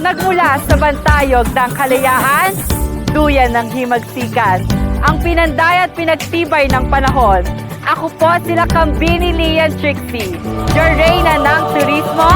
Nagmula sa bantayog ng kalayahan, duyan ng himagsikan, ang pinanday at pinagtibay ng panahon. Ako po sila Kambini Lian Trixie, your reyna ng turismo,